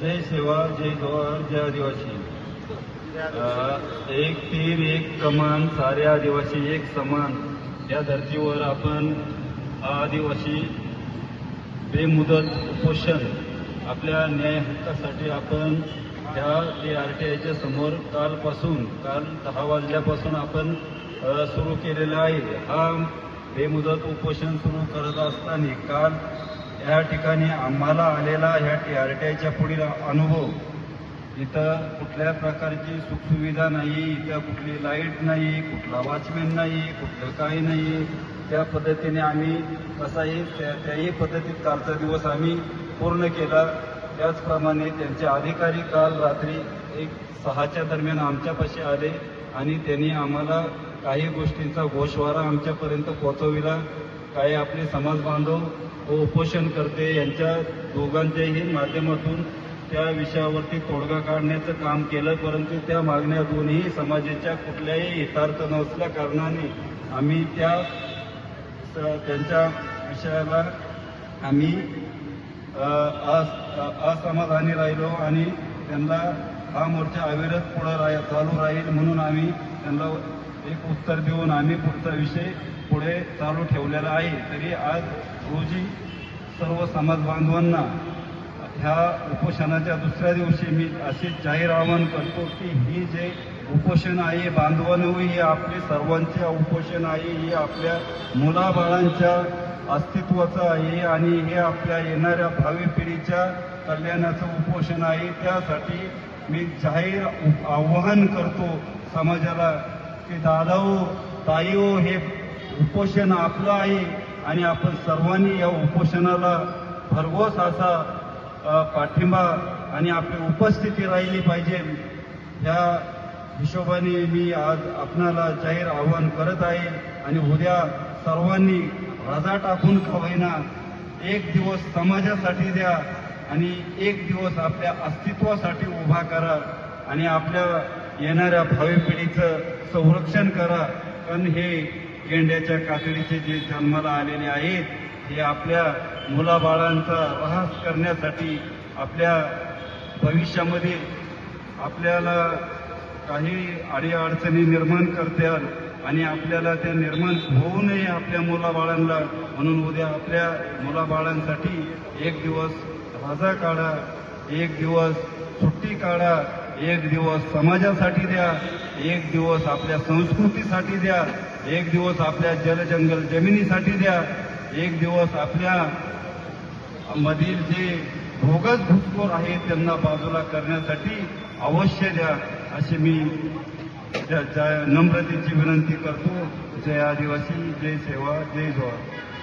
जय सेवा जय जोहार जय आदिवासी. एक तीर एक कमान सारे आदिवासी एक समान. या धर्तीवर आपण आदिवासी बेमुदत उपोषण आपल्या न्याय हक्कासाठी आपण त्या टी आर टी आयच्या समोर कालपासून काल दहा वाजल्यापासून आपण सुरू केलेला आहे. हा बेमुदत उपोषण सुरू करत असताना काल या ठिकाणी आम्हाला आलेला ह्या टी आर टी आयच्या पुढील अनुभव. इथं कुठल्या प्रकारची सुखसुविधा नाही इथं कुठली लाइट नाही कुठला वॉचमॅन नाही कुठलं काही नाही. त्या पद्धतीने आम्ही कसाही त्या त्याही पद्धतीत कालचा दिवस आम्ही पूर्ण केला. त्याचप्रमाणे त्यांचे अधिकारी काल रात्री एक सहाच्या दरम्यान आमच्यापाशी आले आणि त्यांनी आम्हाला काही गोष्टींचा गोषवारा आमच्यापर्यंत पोहोचविला. काही आपले समाज बांधव व उपोषण करते यांच्या दोघांच्याही माध्यमातून त्या विषयावरती तोडगा काढण्याचं काम केलं परंतु त्या मागण्या दोन्ही समाजाच्या कुठल्याही हितार्थ नसल्या कारणाने आम्ही त्या स- त्यांच्या विषयाला आम्ही असमाधानी राहिलो आणि त्यांना हा मोर्चा अविरत पुढं राह चालू राहील म्हणून आम्ही त्यांना एक उत्तर देऊन आम्ही पुढचा विषय पुढे चालू ठेवलेला आहे. तरी आज रोजी सर्व समाज बांधवांना ह्या उपोषणाच्या दुसऱ्या दिवशी मी असे जाहीर आवाहन करतो की ही जे उपोषण आहे बांधवांनो हे आपले सर्वांचे उपोषण आहे हे आपल्या मुलाबाळांच्या अस्तित्वाचं आहे आणि हे आपल्या येणाऱ्या भावी पिढीच्या कल्याणाचं उपोषण आहे. त्यासाठी मी जाहीर आवाहन करतो समाजाला की दादाओ ताईओ हे उपोषण आपलं आहे आणि आपण सर्वांनी या उपोषणाला भरघोस असा पाठिंबा आणि आपली उपस्थिती राहिली पाहिजे. या हिशोबाने मी आज आपणाला जाहीर आवाहन करत आहे आणि उद्या सर्वांनी रजा टाकून का होईना एक दिवस समाजासाठी द्या आणि एक दिवस आपल्या अस्तित्वासाठी उभा करा आणि आपल्या येणाऱ्या भावी पिढीचं संरक्षण करा. कारण हे गेंड्याच्या कातडीचे जे जन्माला आलेले आहेत हे आपल्या मुलाबाळांचा ऱ्हास करण्यासाठी आपल्या भविष्यामध्ये आपल्याला काही अडीअडचणी निर्माण करतात आणि आपल्याला त्या निर्माण होऊ नये आपल्या मुलाबाळांना. म्हणून उद्या आपल्या मुलाबाळांसाठी एक दिवस राजा काढा एक दिवस सुट्टी काढा. एक दिवस समाजासाठी द्या एक दिवस आपल्या संस्कृतीसाठी द्या एक दिवस आपल्या जलजंगल जमिनीसाठी द्या एक दिवस आपल्या मधील जे भोगस घुसखोर आहेत त्यांना बाजूला करण्यासाठी अवश्य द्या अशी मी नम्रतेची विनंती करतो. जय आदिवासी जय सेवा जय जोहार